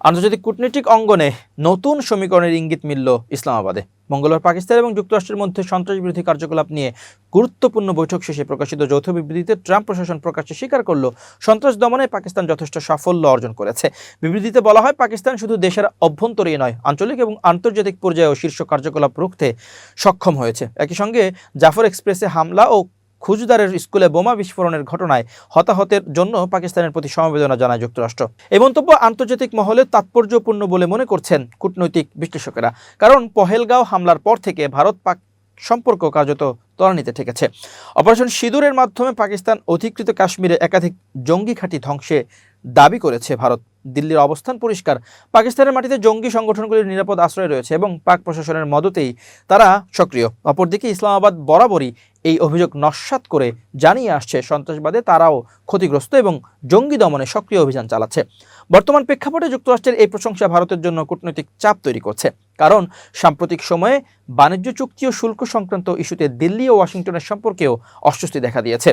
আন্তর্জাতিক কূটনৈতিক অঙ্গনে নতুন সমীকরণের ইঙ্গিত মিলল ইসলামাবাদে। মঙ্গলবার পাকিস্তান এবং যুক্তরাষ্ট্রের মধ্যে সন্ত্রাসবিরোধী কার্যকলাপ নিয়ে গুরুত্বপূর্ণ বৈঠক শেষে প্রকাশিত যৌথ বিবৃতিতে ট্রাম্প প্রশাসন প্রকাশ্যে স্বীকার করল, সন্ত্রাস দমনে পাকিস্তান যথেষ্ট সাফল্য অর্জন করেছে। বিবৃতিতে বলা হয়, পাকিস্তান শুধু দেশের অভ্যন্তরেই নয়, আঞ্চলিক এবং আন্তর্জাতিক পর্যায়েও শীর্ষ কার্যকলাপ রুখতে সক্ষম হয়েছে। একই সঙ্গে জাফর এক্সপ্রেসে হামলা ও খুজদারের স্কুলে বোমা বিস্ফোরণের ঘটনায় হতাহতের জন্য পাকিস্তানের প্রতি সমবেদনা জানায় যুক্তরাষ্ট্র। এই মন্তব্য আন্তর্জাতিক মহলে তাৎপর্যপূর্ণ বলে মনে করছেন কূটনৈতিক বিশ্লেষকেরা, কারণ পহেলগাঁও হামলার পর থেকে ভারত পাক সম্পর্ক কার্যত ত্বরান্বিতে ঠেকেছে। অপারেশন সিঁদুরের মাধ্যমে পাকিস্তান অধিকৃত কাশ্মীরে একাধিক জঙ্গি ঘাঁটি ধ্বংসে দাবি করেছে ভারত। দিল্লির অবস্থান পরিষ্কার, পাকিস্তানের মাটিতে জঙ্গি সংগঠনগুলির নিরাপদ আশ্রয় রয়েছে এবং পাক প্রশাসনের মদতেই তারা সক্রিয়। অপরদিকে ইসলামাবাদ বরাবরই এই অভিযোগ নস্বাত করে জানিয়ে আসছে সন্ত্রাসবাদে। তারাও ক্ষতিগ্রস্ত এবং জঙ্গি দমনে সক্রিয় অভিযান চালাচ্ছে। বর্তমান প্রেক্ষাপটে যুক্তরাষ্ট্রের এই প্রশংসা ভারতের জন্য কূটনৈতিক চাপ তৈরি করছে। কারণ সাম্প্রতিক সময়ে বাণিজ্য চুক্তি ও শুল্ক সংক্রান্ত ইস্যুতে দিল্লি ও ওয়াশিংটনের সম্পর্কেও অস্বস্তি দেখা দিয়েছে।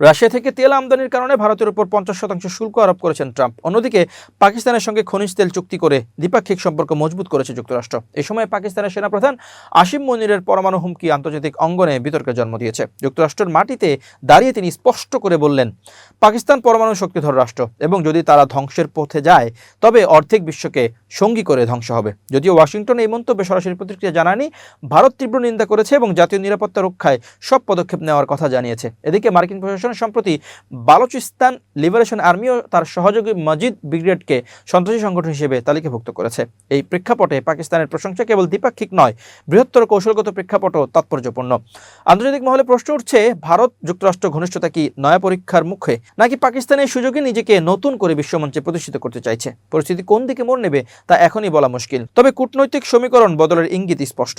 রাশিয়া থেকে তেল আমদানির কারণে ভারতের উপর পঞ্চাশ শতাংশ শুল্ক আরোপ করেছেন ট্রাম্প। অন্যদিকে, পাকিস্তানের সঙ্গে খনিজ তেল চুক্তি করে দ্বিপাক্ষিক সম্পর্ক মজবুত করেছে যুক্তরাষ্ট্র। এই সময় পাকিস্তানের সেনাপ্রধান আসিম মনিরের পরমাণু হুমকি আন্তর্জাতিক অঙ্গনে বিতর্কের জন্ম দিয়েছে। যুক্তরাষ্ট্রের মাটিতে দাঁড়িয়ে তিনি স্পষ্ট করে বললেন, পাকিস্তান পরমাণু শক্তিধর রাষ্ট্র এবং যদি তারা ধ্বংসের পথে যায়, তবে অর্ধেক বিশ্বকে সঙ্গী করে ধ্বংস হবে। যদিও ওয়াশিংটন এই মন্তব্যে সরাসরি প্রতিক্রিয়া জানায়নি, ভারত তীব্র নিন্দা করেছে এবং জাতীয় নিরাপত্তা রক্ষায় সব পদক্ষেপ নেওয়ার কথা জানিয়েছে। এদিকে মার্কিন প্রশাসন সম্প্রতি বালুচিস্তান লিবারেশন আর্মি ও তার সহযোগী মজিদ ব্রিগেডকে সন্ত্রাসী সংগঠন হিসেবে তালিকাভুক্ত করেছে। এই প্রেক্ষাপটে পাকিস্তানের প্রশংসা কেবল দ্বিপাক্ষিক নয়, বৃহত্তর কৌশলগত প্রেক্ষাপটও তাৎপর্যপূর্ণ। আন্তর্জাতিক মহলে প্রশ্ন উঠছে, ভারত যুক্তরাষ্ট্র ঘনিষ্ঠতা কি নয়া পরীক্ষার মুখে, নাকি পাকিস্তানের সুযোগে নিজেকে নতুন করে বিশ্বমঞ্চে প্রতিষ্ঠিত করতে চাইছে? পরিস্থিতি কোন দিকে মোড় নেবে তা এখনই বলা মুশকিল। তবে কূটনৈতিক সমীকরণ বদলের ইঙ্গিত স্পষ্ট।